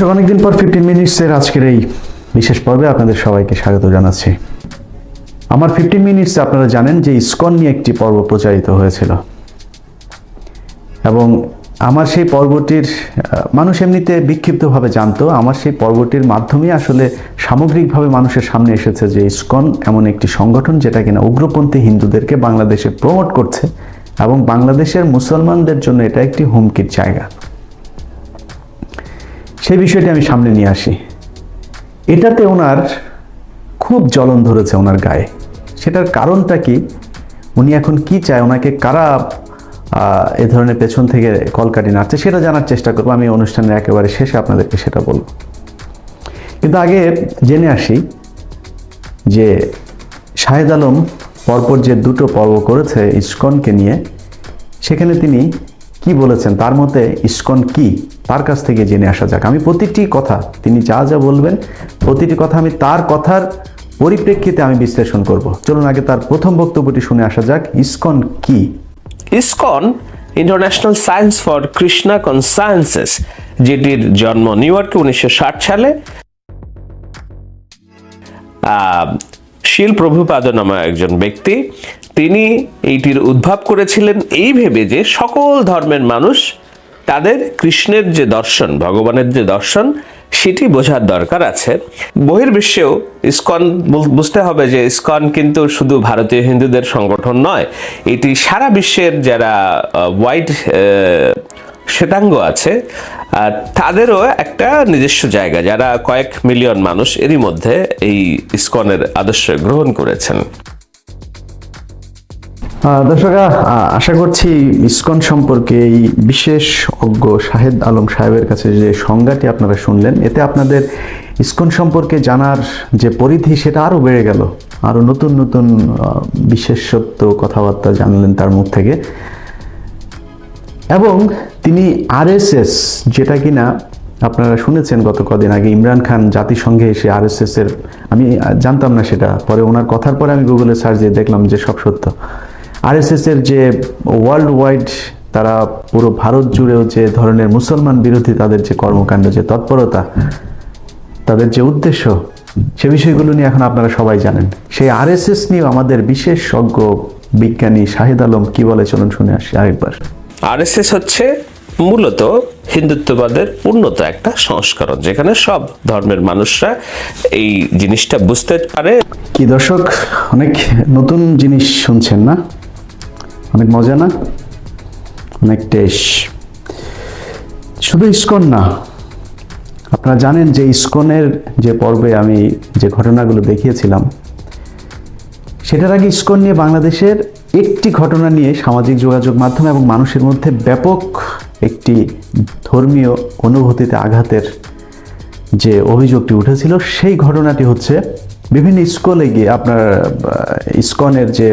দর্শক, অনেকদিন পর ফিফটিন মিনিটসের আজকের এই বিশেষ পর্বে আপনাদের সবাইকে স্বাগত জানাচ্ছি। আমার ফিফটিন মিনিটসে আপনারা জানেন যে ইস্কন নিয়ে একটি পর্ব প্রচারিত হয়েছিল। এবং আমার সেই পর্বটির মানুষ এমনিতে বিক্ষিপ্তভাবে জানতো, আমার সেই পর্বটির মাধ্যমে আসলে সামগ্রিকভাবে মানুষের সামনে এসেছে যে ইস্কন এমন একটি সংগঠন যেটা কিনা উগ্রপন্থী হিন্দুদেরকে বাংলাদেশে প্রমোট করছে এবং বাংলাদেশের মুসলমানদের জন্য এটা একটি হুমকির জায়গা। সেই বিষয়টি আমি সামনে নিয়ে আসি। এটাতে ওনার খুব জ্বলন ধরেছে ওনার গায়ে। সেটার কারণটা কি? উনি এখন কি চায়? ওনাকে কারা এ ধরনের পেছন থেকে কলকাটি নাড়ছে সেটা জানার চেষ্টা করব। আমি অনুষ্ঠানের একেবারে শেষে আপনাদেরকে সেটা বলব। কিন্তু আগে জেনে আসি যে শাহেদ আলম পরপর যে দুটো পর্ব করেছে ইস্কনকে নিয়ে, সেখানে তিনি কি বলেছেন? তার মতে ইস্কন কি? তার কাছ থেকে জেনে আসা যাক। আমি প্রতিটি কথা, তিনি যা যা বলবেন, প্রতিটি কথা আমি তার কথার পরিপ্রেক্ষিতে আমি বিশ্লেষণ করব। চলুন আগে তার প্রথম বক্তব্যটি শুনে আসা যাক। ইস্কন কি? ISKCON international science for Krishna consciousness, যেটির জন্ম নিউ ইয়র্কে উনিশশো ষাট সালে। শিল প্রভুপাদ নামে একজন ব্যক্তি, তিনি এইটির উদ্ভব করেছিলেন এই ভেবে যে সকল ধর্মের মানুষ তাদের কৃষ্ণের যে দর্শন, ভগবানের যে দর্শন, সেটি বোঝার দরকার আছে। বহির্বিশ্বেও ইসকন বুঝতে হবে যে ইস্কন কিন্তু শুধু ভারতীয় হিন্দুদের সংগঠন নয়, এটি সারা বিশ্বের যারা হোয়াইট শ্বেতাঙ্গ আছে তাদেরও একটা নিজস্ব জায়গা যারা কয়েক মিলিয়ন মানুষ এরই মধ্যে এই ইসকনের আদর্শ গ্রহণ করেছেন। আহ, দর্শকরা আশা করছি ইসকন সম্পর্কে এই বিশেষ অজ্ঞ শাহেদ আলম সাহেবের কাছে যে সংজ্ঞাটি আপনারা শুনলেন এতে আপনাদের ইসকন সম্পর্কে জানার যে পরিধি সেটা আরও বেড়ে গেল। আরও নতুন নতুন বিশেষত্ব কথাবার্তা জানলেন তার মুখ থেকে। এবং তিনি আরএসএস যেটা কিনা আপনারা শুনেছেন গত কদিন আগে, ইমরান খান জাতিসংঘে এসে আরএসএস এর, আমি জানতাম না সেটা, পরে ওনার কথার পরে আমি গুগলে সার্চ দিয়ে দেখলাম যে সব সত্য। আরএসএস এর যে ওয়ার্ল্ড ওয়াইড তারা পুরো ভারত জুড়েও যে ধরনের মুসলমান বিরোধী তাদের যে কর্মকাণ্ড, যে তৎপরতা, তাদের যে উদ্দেশ্য, সে বিষয়গুলো নিয়ে এখন আপনারা সবাই জানেন। সেই আরএসএস নিয়েও আমাদের বিশেষজ্ঞ বিজ্ঞানী শাহিদ আলম কি বলে, চলুন শুনে আসি আরেকবার। আরএসএস হচ্ছে মূলত হিন্দুত্ববাদের উন্নত একটা সংস্করণ, যেখানে সব ধর্মের মানুষরা এই জিনিসটা বুঝতে পারে। কি দর্শক, অনেক নতুন জিনিস শুনছেন না? অনেক মজা না? অনেক টেস শুধু ইস্কন না, আপনারা জানেন যে ইস্কনের যে পর্বে আমি যে ঘটনাগুলো দেখিয়েছিলাম, সেটার আগে ইস্কন নিয়ে বাংলাদেশের একটি ঘটনা নিয়ে সামাজিক যোগাযোগ মাধ্যম এবং মানুষের মধ্যে ব্যাপক একটি ধর্মীয় অনুভূতিতে আঘাতের যে অভিযোগটি উঠেছিল, সেই ঘটনাটি হচ্ছে বিভিন্ন স্কুলে গিয়ে আপনার ইসকনের যে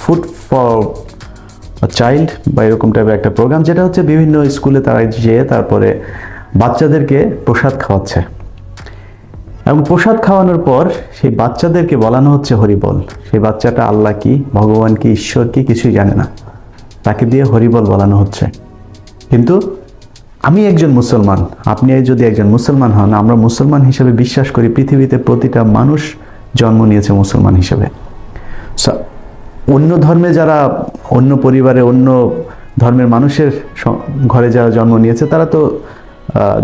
ফুড ফর চাইল্ড বা এরকম টাইপের একটা প্রোগ্রাম যেটা হচ্ছে বিভিন্ন স্কুলে তারা যেয়ে তারপরে বাচ্চাদেরকে প্রসাদ খাওয়াচ্ছে। এবং প্রসাদ খাওয়ানোর পর সেই বাচ্চাদেরকে বলানো হচ্ছে হরিবল। সেই বাচ্চাটা আল্লাহ কি, ভগবান কি, ঈশ্বর কি কিছুই জানে না। তাকে দিয়ে হরিবল বলানো হচ্ছে। কিন্তু আমি একজন মুসলমান, আপনি যদি একজন মুসলমান হন, আমরা মুসলমান হিসেবে বিশ্বাস করি পৃথিবীতে প্রতিটা মানুষ জন্ম নিয়েছে মুসলমান হিসেবে। অন্য ধর্মে যারা, অন্য পরিবারে অন্য ধর্মের মানুষের ঘরে যারা জন্ম নিয়েছে, তারা তো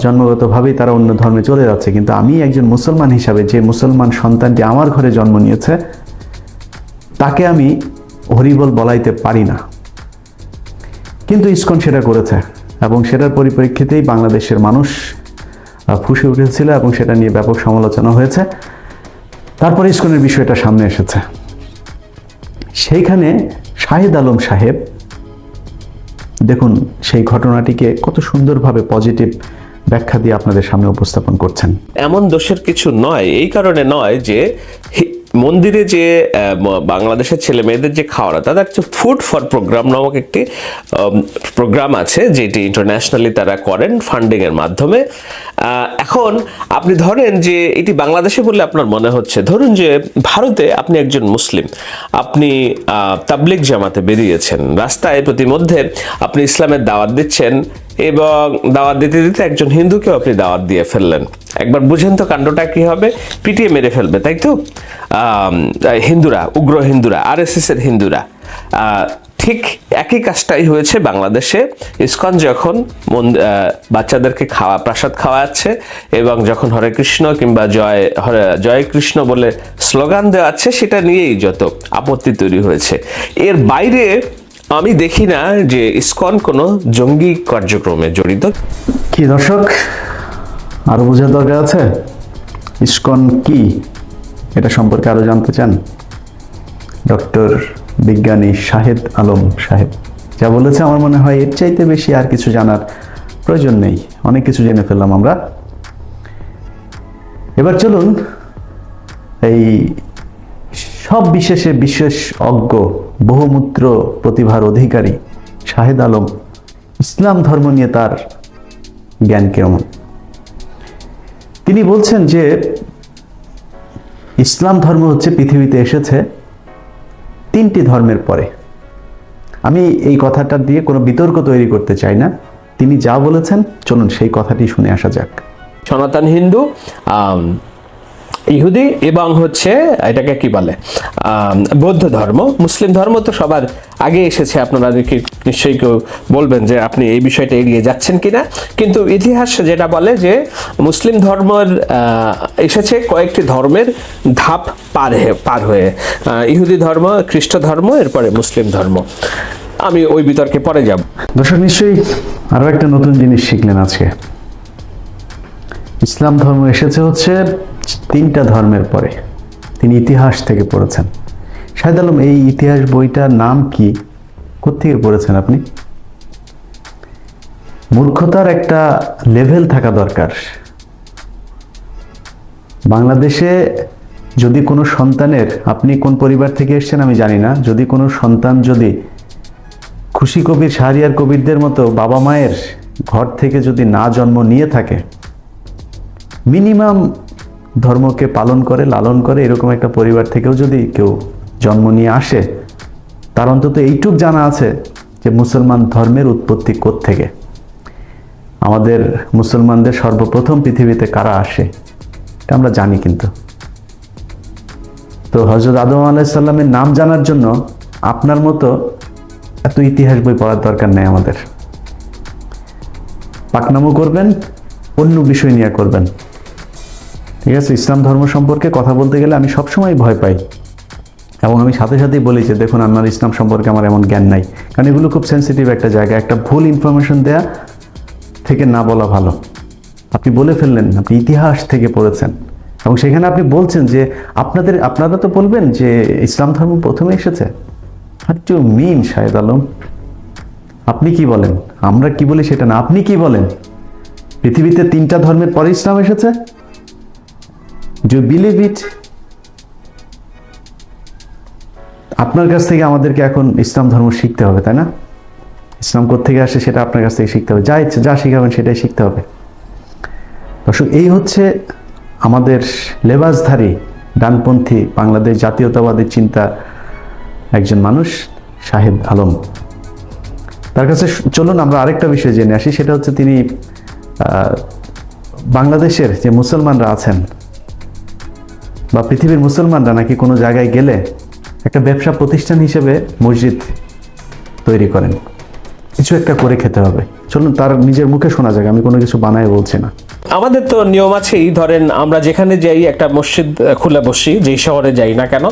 জন্মগতভাবেই তারা অন্য ধর্মে চলে যাচ্ছে। কিন্তু আমি একজন মুসলমান হিসাবে যে মুসলমান সন্তানটি আমার ঘরে জন্ম নিয়েছে, তাকে আমি হরিবল বলাইতে পারি না। কিন্তু ইস্কন সেটা করেছে। এবং সেটার পরিপ্রেক্ষিতেই বাংলাদেশের মানুষ ফুঁসে উঠেছিল এবং সেটা নিয়ে ব্যাপক সমালোচনা হয়েছে। তারপরে ইসকনের বিষয়টা সামনে এসেছে। সেইখানে শাহিদ আলম সাহেব, দেখুন, সেই ঘটনাটিকে কত সুন্দরভাবে পজিটিভ ব্যাখ্যা দিয়ে আপনাদের সামনে উপস্থাপন করছেন। এমন দোষের কিছু নয়, এই কারণে নয় যে মন্দিরে যে বাংলাদেশের ছেলে মেয়েদের যে খাওয়ানো তাদের একটা ফুড ফর প্রোগ্রাম নামক একটি প্রোগ্রাম আছে যেটি ইন্টারন্যাশনালি তারা করেন ফান্ডিং এর মাধ্যমে। এখন আপনি ধরেন যে এটি বাংলাদেশে বলে আপনার মনে হচ্ছে। ধরুন যে ভারতে আপনি একজন মুসলিম আপনি আহ, তাবলিগ জামাতে বেরিয়েছেন। রাস্তায় প্রতিমধ্যে আপনি ইসলামের দাওয়াত দিচ্ছেন এবং দাওয়াত দিতে দিতে একজন হিন্দুকেও আপনি দাওয়াত দিয়ে ফেললেন। একবার বুঝেন তো কাণ্ডটা কি হবে? পিটিয়ে মেরে ফেলবে, তাই তো? হিন্দুরা, উগ্র হিন্দুরা আর এস এর হিন্দুরা ঠিক একই কাজটাই হয়েছে বাংলাদেশে। ইসকন যখন বাচ্চাদেরকে খাওয়া, প্রসাদ খাওয়াচ্ছে এবং যখন হরে কৃষ্ণ কিংবা জয়, হরে, জয় কৃষ্ণ বলে স্লোগান দেওয়াচ্ছে সেটা নিয়েই যত আপত্তি তৈরি হয়েছে। এর বাইরে আমি দেখি না যে ইসকন কোনো জঙ্গি কার্যক্রমে জড়িত। কি দর্শক? আরও বোঝার দরকার আছে? ইস্কন কি? এটা সম্পর্কে আরও জানতে চান? ডক্টর বিজ্ঞানী শাহেদ আলম সাহেব। যা বলেছে আমার মনে হয় এর চাইতে বেশি আর কিছু জানার প্রয়োজন নেই। অনেক কিছু জেনে ফেললাম আমরা। এবার চলুন এই সব বিশেষে বিশেষ অজ্ঞ, বহুমূত্র প্রতিভার অধিকারী শাহেদ আলম ইসলাম ধর্ম নিয়ে তার জ্ঞান কেমন তিনি বলছেন যে, ইসলাম ধর্ম হচ্ছে পৃথিবীতে এসেছে তিনটি ধর্মের পরে। আমি এই কথাটা দিয়ে কোনো বিতর্ক তৈরি করতে চাই না। তিনি যা বলেছেন, চলুন সেই কথাটি শুনে আসা যাক। সনাতন হিন্দু ইহুদি এবং হচ্ছে এটাকে কি বলে? বৌদ্ধ ধর্ম, মুসলিম ধর্ম তো সবার আগে এসেছে। আপনারা নিশ্চয়ই কেউ বলবেন যে আপনি এই বিষয়টা এড়িয়ে যাচ্ছেন কিনা। কিন্তু ইতিহাস যেটা বলে যে মুসলিম ধর্মের এসেছে কয়েকটি ধর্মের ধাপ পার হয়ে পার হয়ে। ইহুদি ধর্ম, খ্রিস্ট ধর্ম, এরপরে মুসলিম ধর্ম। আমি ওই বিতর্কে পরে যাব। দর্শক, নিশ্চয়ই আরও একটা নতুন জিনিস শিখলেন আজকে। ইসলাম ধর্ম এসেছে হচ্ছে তিনটা ধর্মের পরে। তিনি ইতিহাস থেকে পড়েছেন। শাহেদ আলম, এই ইতিহাস বইটার নাম কি? কোথেকে পড়েছেন আপনি? মূর্খতার একটা লেভেল থাকা দরকার। বাংলাদেশে যদি কোনো সন্তানের, আপনি কোন পরিবার থেকে এসেছেন আমি জানি না, যদি কোনো সন্তান যদি খুশি কবির, শাহরিয়ার কবিরদের মতো বাবা মায়ের ঘর থেকে যদি না জন্ম নিয়ে থাকে মিনিমাম ধর্মকে পালন করে, লালন করে, এরকম একটা পরিবার থেকেও যদি কেউ জন্ম নিয়ে আসে, তার অন্তত এইটুক জানা আছে যে মুসলমান ধর্মের উৎপত্তি থেকে আমাদের মুসলমানদের সর্বপ্রথম পৃথিবীতে কারা আসে, এটা আমরা জানি কিন্তু। তো হজরত আদম আলাইসাল্লামের নাম জানার জন্য আপনার মতো এত ইতিহাস বই পড়ার দরকার নেই আমাদের। পাকনামো করবেন, অন্য বিষয় নিয়ে করবেন। ঠিক আছে? ইসলাম ধর্ম সম্পর্কে কথা বলতে গেলে আমি সবসময় ভয় পাই। এবং আমি সাথে সাথেই বলি যে, দেখুন আমার ইসলাম সম্পর্কে আমার এমন জ্ঞান নাই। কারণ এগুলো খুব সেন্সিটিভ একটা জায়গা। একটা ভুল ইনফরমেশন দেয়া থেকে না বলা ভালো। আপনি বলে ফেললেন, আপনি ইতিহাস থেকে পড়েছেন। এবং সেখানে আপনি বলছেন যে, আপনাদের, আপনারা তো বলবেন যে, ইসলাম ধর্ম প্রথমে এসেছে? What to mean Shahed Alam? আপনি কি বলেন? আমরা কি বলি সেটা না? আপনি কি বলেন? পৃথিবীতে তিনটা ধর্মের পরে ইসলাম এসেছে? ডু বিলিভ ইট আপনার কাছ থেকে আমাদেরকে এখন ইসলাম ধর্ম শিখতে হবে, তাই না? ইসলাম থেকে আসে সেটা আপনার কাছ থেকে শিখতে হবে। যা ইচ্ছে, যা শিখাবেন সেটাই শিখতে হবে। দর্শক, এই হচ্ছে আমাদের লেবাসধারী, ডানপন্থী বাংলাদেশ জাতীয়তাবাদী চিন্তা একজন মানুষ, শাহেদ আলম। তার কাছে চলুন আমরা আরেকটা বিষয় জেনে আসি, সেটা হচ্ছে তিনি বাংলাদেশের যে মুসলমানরা আছেন বা পৃথিবীর মুসলমানরা নাকি কোনো জায়গায় গেলে একটা ব্যবসা প্রতিষ্ঠান হিসেবে মসজিদ তৈরি করেন। কিছু একটা করে খেতে হবে। চলুন তার নিজের মুখে শোনা যাক আমি কোনো কিছু বানায় বলছি না। আমাদের তো নিয়ম আছেই ধরেন আমরা যেখানে যাই একটা মসজিদ খুলে বসি যেই শহরে যাই না কেন।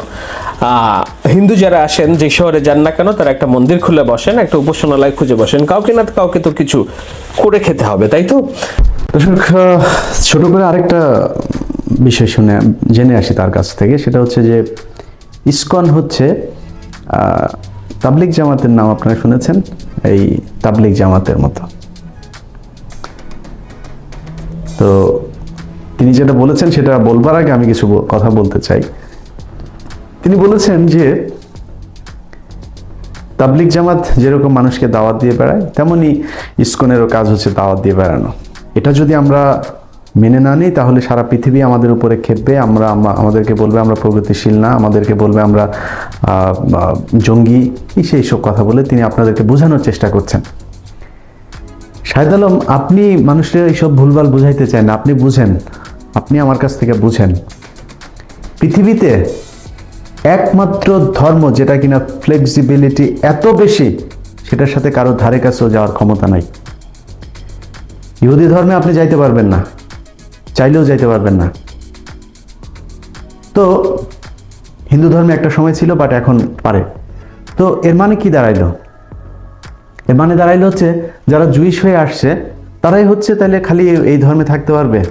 হিন্দু যারা আসেন যে শহরে যান না কেন তারা একটা মন্দির খুলে বসেন একটা উপাসনালয় খুঁজে বসেন। কাউকে না কাউকে তো কিছু করে খেতে হবে তাই তো? দর্শক ছোট করে আরেকটা বিষয় শুনে জেনে আসি তার কাছ থেকে। সেটা হচ্ছে যে ইসকন হচ্ছে আহ, তাবলিগ জামাতের নাম আপনারা শুনেছেন? এই তাবলিগ জামাতের মতো। তো তিনি যেটা বলেছেন সেটা বলবার আগে আমি কিছু কথা বলতে চাই। তিনি বলেছেন যে তাবলিক জামাত যেরকম মানুষকে দাওয়াত দিয়ে বেড়ায় তেমনই ইস্কনেরও কাজ হচ্ছে দাওয়াত দিয়ে বেড়ানো। এটা যদি আমরা মেনে না নিই তাহলে সারা পৃথিবী আমাদের উপরে খেপবে, আমরা আমাদেরকে বলবে আমরা প্রগতিশীল না, আমাদেরকে বলবে আমরা জঙ্গি সেই সব কথা বলে তিনি আপনাদেরকে বোঝানোর চেষ্টা করছেন। শাহেদ আলম, আপনি মানুষের এইসব ভুলভাল বুঝাইতে চান না, আপনি বুঝেন, আপনি আমার কাছ থেকে বুঝেন। পৃথিবীতে একমাত্র ধর্ম যেটা কিনা ফ্লেক্সিবিলিটি এত বেশি, সেটার সাথে কারও ধারে কাছেও যাওয়ার ক্ষমতা নাই। ইহুদি ধর্মে আপনি যাইতে পারবেন না। চাইলেও যাইতে পারবেন না। তো হিন্দু ধর্মে একটা সময় ছিল বাট এখন পারে। তো এর মানে কি দাঁড়াইলো? এর মানে দাঁড়াইলো হচ্ছে, যারা জুইশ হয়ে আসছে, তারাই হচ্ছে তাহলে খালি এই- ধর্মে থাকতে পারবে।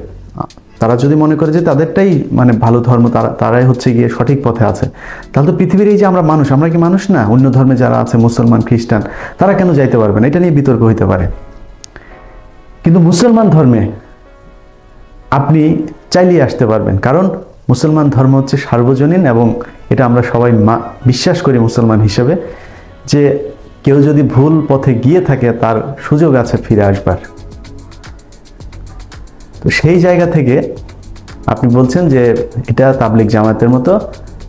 তারা যদি মনে করে যে তাদেরটাই মানে ভালো ধর্ম, তারা, তারাই হচ্ছে গিয়ে সঠিক পথে আছে। তাহলে তো পৃথিবীর এই যে আমরা মানুষ, আমরা কি মানুষ না? অন্য ধর্মে যারা আছে, মুসলমান, খ্রিস্টান, তারা কেন যাইতে পারবে না? এটা নিয়ে বিতর্ক হইতে পারে। কিন্তু মুসলমান ধর্মে আপনি চাইলেই আসতে পারবেন। কারণ মুসলমান ধর্ম হচ্ছে সার্বজনীন এবং এটা আমরা সবাই মা, বিশ্বাস করি মুসলমান হিসেবে যে কেউ যদি ভুল পথে গিয়ে থাকে তার সুযোগ আছে ফিরে আসবার। তো সেই জায়গা থেকে আপনি বলছেন যে এটা তাবলিক জামাতের মতো।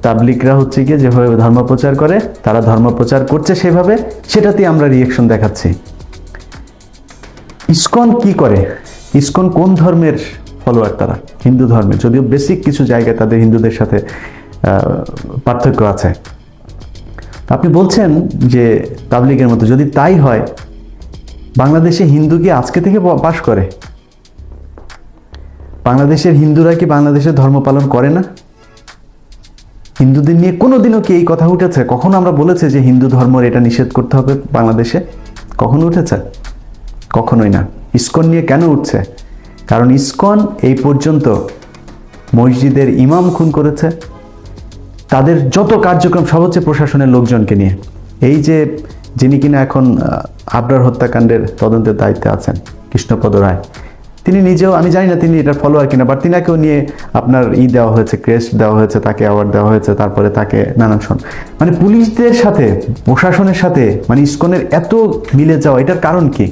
তাবলিকরা হচ্ছে গিয়ে যেভাবে ধর্ম প্রচার করে, তারা ধর্ম প্রচার করছে সেভাবে, সেটাতেই আমরা রিয়েকশন দেখাচ্ছি। ইসকন কি করে? ইসকন কোন ধর্মের ফলোয়ার তারা, হিন্দু ধর্মের যদিও বেসিক কিছু জায়গায় তাদের হিন্দুদের সাথে পার্থক্য আছে। আপনি বলছেন যে তাবলিগের মতো, যদি তাই হয়, বাংলাদেশে হিন্দু কি আজকে থেকে বাস করে? বাংলাদেশের হিন্দুরা কি বাংলাদেশের ধর্ম পালন করে না? হিন্দুদের নিয়ে কোনোদিনও কি এই কথা উঠেছে? কখনো আমরা বলেছি যে হিন্দু ধর্মের এটা নিষেধ করতে হবে বাংলাদেশে? কখনো উঠেছে? কখনোই না। ইস্কন নিয়ে কেন উঠছে? কারণ ইসকন এই পর্যন্ত মসজিদের ইমাম খুন করেছে। তাদের যত কার্যক্রম সব হচ্ছে প্রশাসনের লোকজনকে নিয়ে। এই যে যিনি কিনা এখন আবরার হত্যাকাণ্ডের তদন্তের দায়িত্বে আছেন, কৃষ্ণপদ রায়, তিনি নিজেও, আমি জানি না তিনি এটার ফলোয়ার কিনা বাট তিনাকেও নিয়ে আপনার ই দেওয়া হয়েছে ক্রেস্ট দেওয়া হয়েছে, তাকে অ্যাওয়ার্ড দেওয়া হয়েছে, তারপরে তাকে নানান শোন মানে পুলিশদের সাথে, প্রশাসনের সাথে মানে ইস্কনের এত মিলে যাওয়া, এটার কারণ কি?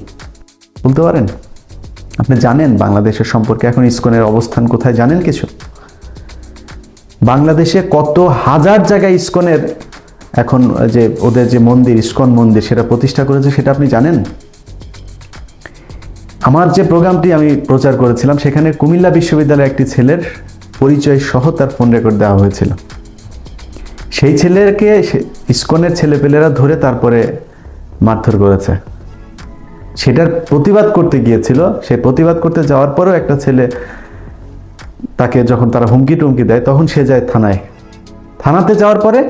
বলতে পারেন? আপনি জানেন বাংলাদেশের সম্পর্কে এখন ইসকনের অবস্থান কোথায়? জানেন কিছু? বাংলাদেশে কত হাজার জায়গায় ইসকনের এখন যে ওদের যে মন্দির, ইসকন মন্দির, সেটা প্রতিষ্ঠা করেছে সেটা আপনি জানেন? আমার যে প্রোগ্রামটি আমি প্রচার করেছিলাম, সেখানে কুমিল্লা বিশ্ববিদ্যালয়ের একটি ছেলের পরিচয় সহ তার ফোন রেকর্ড দেওয়া হয়েছিল। সেই ছেলেকে ইসকনের ছেলেপেলেরা ধরে তারপরে মারধর করেছে। সেটার প্রতিবাদ করতে গিয়েছিল। সে প্রতিবাদ করতে যাওয়ার পরেও একটা ছেলে তাকে যখন তারা হুমকি টুমকি দেয়, তখন সে যায় থানায়। থানাতে যাওয়ার পরে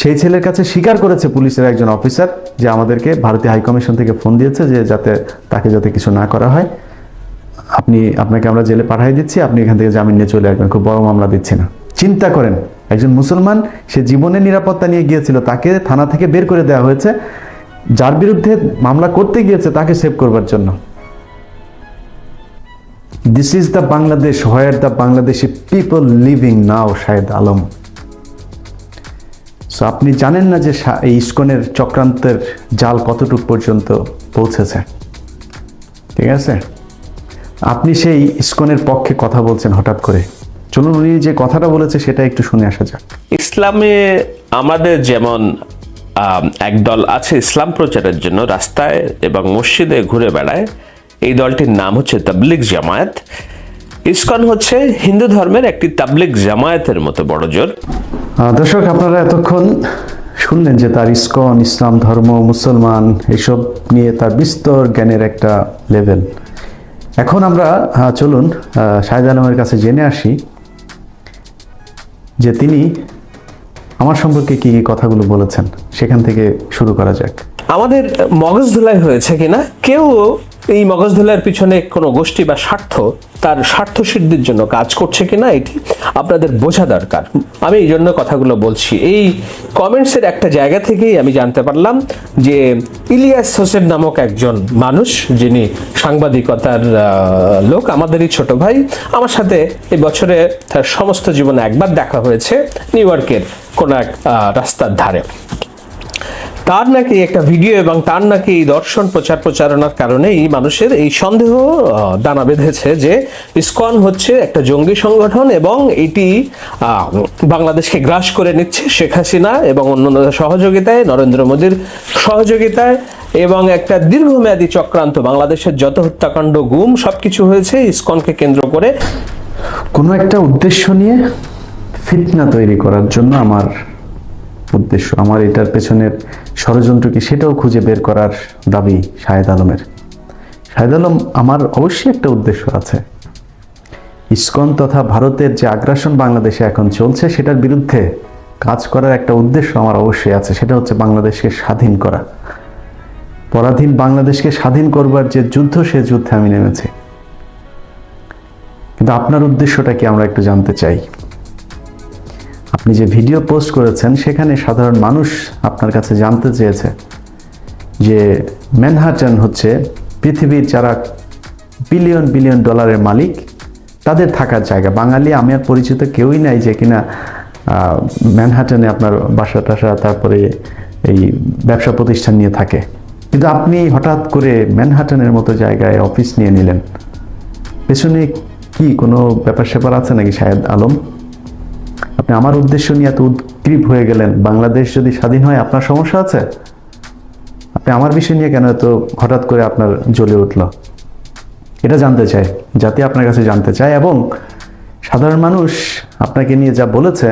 সেই ছেলের কাছে স্বীকার করেছে পুলিশের একজন অফিসার যে আমাদেরকে ভারতীয় হাইকমিশন থেকে ফোন দিয়েছে যে যাতে তাকে যাতে কিছু না করা হয়। আপনি, আপনাকে আমরা জেলে পাঠিয়ে দিচ্ছি, আপনি এখান থেকে জামিন নিয়ে চলে আসবেন, খুব বড় মামলা দিচ্ছি না। চিন্তা করেন, একজন মুসলমান, সে জীবনের নিরাপত্তা নিয়ে গিয়েছিল, তাকে থানা থেকে বের করে দেওয়া হয়েছে। যার বিরুদ্ধে মামলা করতে গিয়েছে, তাকে সেভ করবার জন্য। This is the Bangladesh where the Bangladeshi people living now Shahed Alam so আপনি জানেন না যে এই ইস্কনের চক্রান্তের জাল কতটুকু পর্যন্ত পৌঁছেছে। ঠিক আছে? আপনি সেই ইস্কনের পক্ষে কথা বলছেন হঠাৎ করে। চলুন, উনি যে কথাটা বলেছে, সেটা একটু শুনে আসা যাক। ইসলামে আমাদের যেমন একদল আছে ইসলাম প্রচারের জন্য রাস্তায় এবং মসজিদে ঘুরে বেড়ায়। এই দলটির নাম হচ্ছে তাবলিগ জামায়াত। ইসকন হচ্ছে হিন্দু ধর্মের একটি তাবলিগ জামায়াতের মতো বড় জোর। দর্শক, আপনারা এতক্ষণ শুনলেন যে তার ইসকন, ইসলাম ধর্ম, মুসলমান, এসব নিয়ে তার বিস্তর জ্ঞানের একটা লেভেল এখন আমরা চলুন শাহেদ আলমের কাছে জেনে আসি যে তিনি আমার সম্পর্কে কি কি কথাগুলো বলেছেন? সেখান থেকে শুরু করা যাক। আমাদের মগজ ধুলাই হয়েছে কিনা? কেউ এই মগজধোলার পিছনে কোনো গোষ্ঠী বা স্বার্থ তার স্বার্থ সিদ্ধির জন্য কাজ করছে কিনা এটি আপনাদের বোঝা দরকার। আমি এই জন্য কথাগুলো বলছি। এই কমেন্টসের একটা জায়গা থেকেই আমি জানতে পারলাম যে ইলিয়াস হোসেন নামক একজন মানুষ, যিনি সাংবাদিকতার লোক, আমাদেরই ছোট ভাই, আমার সাথে এই বছরে তার সমস্ত জীবনে একবার দেখা হয়েছে নিউ ইয়র্কের কোনো এক রাস্তার ধারে। তার নাকি একটা ভিডিও এবং তার নাকি এই দর্শন, প্রচার প্রচারণার কারণেই মানুষের এই সন্দেহ দানা বেঁধেছে যে ইসকন হচ্ছে একটা জঙ্গি সংগঠন এবং এটি বাংলাদেশকে গ্রাস করে নিচ্ছে শেখ হাসিনা এবং অন্যান্যদের সহযোগিতায়, নরেন্দ্র মোদীর সহযোগিতায় এবং একটা দীর্ঘমেয়াদী চক্রান্ত, বাংলাদেশের যত হত্যাকাণ্ড, গুম সবকিছু হয়েছে, ইসকনকে কেন্দ্র করে। কোনো একটা উদ্দেশ্য নিয়ে ফিতনা তৈরি করার জন্য আমার উদ্দেশ্য। আমার এটার পেছনের ষড়যন্ত্র কি সেটাও খুঁজে বের করার দাবি শাহেদ আলমের। শাহেদ আলম, আমার অবশ্যই একটা উদ্দেশ্য আছে। ইস্কন তথা ভারতের যে আগ্রাসন বাংলাদেশে এখন চলছে, সেটার বিরুদ্ধে কাজ করার একটা উদ্দেশ্য আমার অবশ্যই আছে, সেটা হচ্ছে বাংলাদেশকে স্বাধীন করা। পরাধীন বাংলাদেশকে স্বাধীন করবার যে যুদ্ধ, সে যুদ্ধে আমি নেমেছি। কিন্তু আপনার উদ্দেশ্যটা কি আমরা একটু জানতে চাই? আপনি যে ভিডিও পোস্ট করেছেন, সেখানে সাধারণ মানুষ আপনার কাছে জানতে চেয়েছে যে ম্যানহাটন হচ্ছে পৃথিবীর যারা বিলিয়ন বিলিয়ন ডলারের মালিক, তাদের থাকার জায়গা। বাঙালি, আমি আর পরিচিত কেউই নাই যে কিনা ম্যানহাটনে আপনার বাসা টাসা, তারপরে এই ব্যবসা প্রতিষ্ঠান নিয়ে থাকে। কিন্তু আপনি হঠাৎ করে ম্যানহাটনের মতো জায়গায় অফিস নিয়ে নিলেন। পেছনে কি কোনো ব্যাপার স্যাপার আছে নাকি শায়দ আলম? আপনি আমার উদ্দেশ্য নিয়ে এত উদ্গ্রীব হয়ে গেলেন, বাংলাদেশ যদি স্বাধীন হয়, আপনার সমস্যা আছে? আপনি আমার বিষয় নিয়ে কেন এত হঠাৎ করে আপনার জ্বলে উঠল? এটা জানতে চাই যাতে আপনার কাছে জানতে চাই এবং সাধারণ মানুষ আপনাকে নিয়ে যা বলেছে